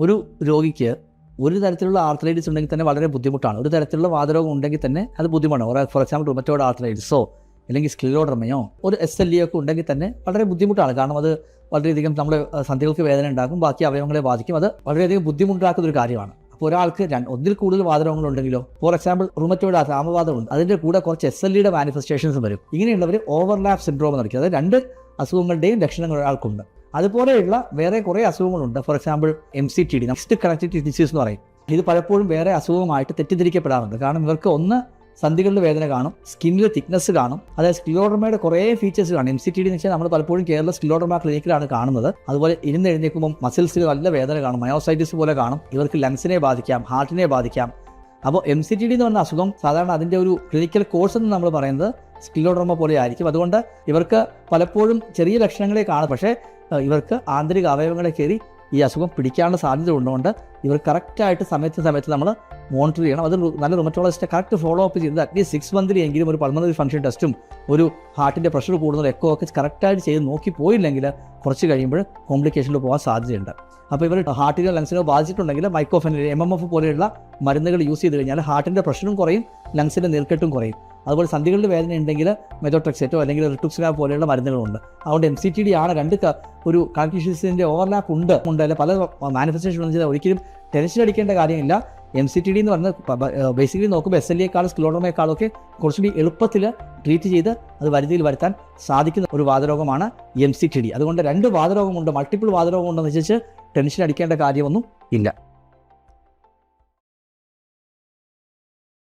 ഒരു രോഗിക്ക് ഒരു തരത്തിലുള്ള ആർത്രൈറ്റിസ് ഉണ്ടെങ്കിൽ തന്നെ വളരെ ബുദ്ധിമുട്ടാണ്. ഒരു തരത്തിലുള്ള വാതരോഗം ഉണ്ടെങ്കിൽ തന്നെ അത് ബുദ്ധിമുട്ടാണ്. ഫോർ എക്സാമ്പിൾ റുമറ്റോഡ് ആർത്രൈറ്റിസോ അല്ലെങ്കിൽ സ്ക്ലിയോഡർമയോ ഒരു എസ് എൽ ഇ ഒക്കെ ഉണ്ടെങ്കിൽ തന്നെ വളരെ ബുദ്ധിമുട്ടാണ്. കാരണം അത് വളരെയധികം നമ്മുടെ സന്ധികൾക്ക് വേദന ഉണ്ടാക്കും ബാക്കി അവയവങ്ങളെ ബാധിക്കും. അത് വളരെയധികം ബുദ്ധിമുട്ടാക്കുന്ന ഒരു കാര്യമാണ്. അപ്പോൾ ഒരാൾക്ക് ഒന്നിൽ കൂടുതൽ വാതരോഗങ്ങൾ ഉണ്ടെങ്കിലോ ഫോർ എക്സാമ്പിൾ റുമറ്റോഡ് ആമവാദമുണ്ട് അതിന്റെ കൂടെ കുറച്ച് എസ് എൽ ഇയുടെ മാനിഫെസ്റ്റേഷൻസ് വരും. ഇങ്ങനെയുള്ളവർ ഓവർലാപ്പ് സിൻഡ്രോം എന്ന് നടക്കുക അതായത് രണ്ട് അസുഖങ്ങളുടെയും ലക്ഷണങ്ങൾ ഒരാൾക്കുണ്ട്. അതുപോലെയുള്ള വേറെ കുറേ അസുഖങ്ങളുണ്ട്. For example M C T D mixed connective disease എന്ന് പറയും. ഇത് പലപ്പോഴും വേറെ അസുഖമായിട്ട് തെറ്റിദ്ധരിക്കപ്പെടാറുണ്ട്. കാരണം ഇവർക്ക് ഒന്ന് സന്ധികളിൽ വേദന കാണും സ്കിന്നിൽ തിക്നെസ് കാണും. അതായത് സ്കിലോഡർമയുടെ കുറേ ഫീച്ചേഴ്സ് കാണും. എം സി ടി ഡി എന്ന് വെച്ചാൽ നമ്മൾ പലപ്പോഴും കേരള സ്കിലോഡർമ ക്ലിനിക്കിലാണ് കാണുന്നത്. അതുപോലെ ഇരുന്ന് എഴുന്നേൽക്കുമ്പോൾ മസിൽസിൽ നല്ല വേദന കാണും മയോസൈറ്റിസ് പോലെ കാണും. ഇവർക്ക് ലങ്സിനെ ബാധിക്കാം ഹാർട്ടിനെ ബാധിക്കാം. അപ്പോൾ എം സി ടി ഡി എന്ന് പറഞ്ഞ അസുഖം സാധാരണ അതിന്റെ ഒരു ക്ലിനിക്കൽ കോഴ്സ് എന്ന് നമ്മൾ പറയുന്നത് സ്കിലോഡർമ പോലെ ആയിരിക്കും. അതുകൊണ്ട് ഇവർക്ക് പലപ്പോഴും ചെറിയ ലക്ഷണങ്ങളെ കാണും. പക്ഷേ ഇവർക്ക് ആന്തരിക അവയവങ്ങളെ കയറി ഈ അസുഖം പിടിക്കാനുള്ള സാധ്യത ഉള്ളതുകൊണ്ട് ഇവർ കറക്റ്റായിട്ട് സമയത്ത് സമയത്ത് നമ്മൾ മോണിറ്റർ ചെയ്യണം. അത് നല്ല റുമറ്റോളജിസ്റ്റ് കറക്റ്റ് ഫോളോ അപ്പ് ചെയ്ത് അറ്റ്ലീസ്റ്റ് സിക്സ് മന്തിൽ എങ്കിലും ഒരു പൾമണറി ഫംഗ്ഷൻ ടെസ്റ്റും ഒരു ഹാർട്ടിന്റെ പ്രഷർ കൂടുന്ന എക്കോ ഒക്കെ കറക്റ്റായിട്ട് ചെയ്ത് നോക്കി പോയില്ലെങ്കിൽ കുറച്ച് കഴിയുമ്പോൾ കോംപ്ലിക്കേഷനിൽ പോകാൻ സാധ്യതയുണ്ട്. അപ്പോൾ ഇവർ ഹാർട്ടിനോ ലങ്സിനോ ബാധിച്ചിട്ടുണ്ടെങ്കിൽ മൈക്രോഫെൻ എം എം എഫ് പോലെയുള്ള മരുന്നുകൾ യൂസ് ചെയ്ത് കഴിഞ്ഞാൽ ഹാർട്ടിന്റെ പ്രഷറും കുറയും ലങ്സിന്റെ നീർക്കെട്ടും കുറയും. അതുപോലെ സന്ധികളുടെ വേദന ഉണ്ടെങ്കിൽ മെതോട്രക്സേറ്റോ അല്ലെങ്കിൽ റിട്ടുക്സിനാ പോലെയുള്ള മരുന്നുകളുണ്ട്. അതുകൊണ്ട് എം സി ടി ഡി ആണ് രണ്ട് ഒരു കണക്റ്റീഷ്യസിന്റെ ഓവർലാപ്പ് ഉണ്ട്. ഉണ്ട്. അല്ലെ പല മാനിഫെസ്റ്റേഷൻ വെച്ചാൽ ഒരിക്കലും ടെൻഷൻ അടിക്കേണ്ട കാര്യമില്ല. എം സി ടി ഡി എന്ന് പറഞ്ഞാൽ ബേസിക്കലി നോക്കുമ്പോൾ എസ് എൽ എക്കാളും സ്ക്ലോഡോമയെക്കാളും ഒക്കെ കുറച്ചുകൂടി എളുപ്പത്തിൽ ട്രീറ്റ് ചെയ്ത് അത് വരുതിയിൽ വരുത്താൻ സാധിക്കുന്ന ഒരു വാതരോഗമാണ് എം സി ടി ഡി അതുകൊണ്ട് രണ്ട് വാതരോഗമുണ്ട് മൾട്ടിപ്പിൾ വാതരോഗമുണ്ടെന്ന് വെച്ചാൽ ടെൻഷൻ അടിക്കേണ്ട കാര്യമൊന്നും ഇല്ല.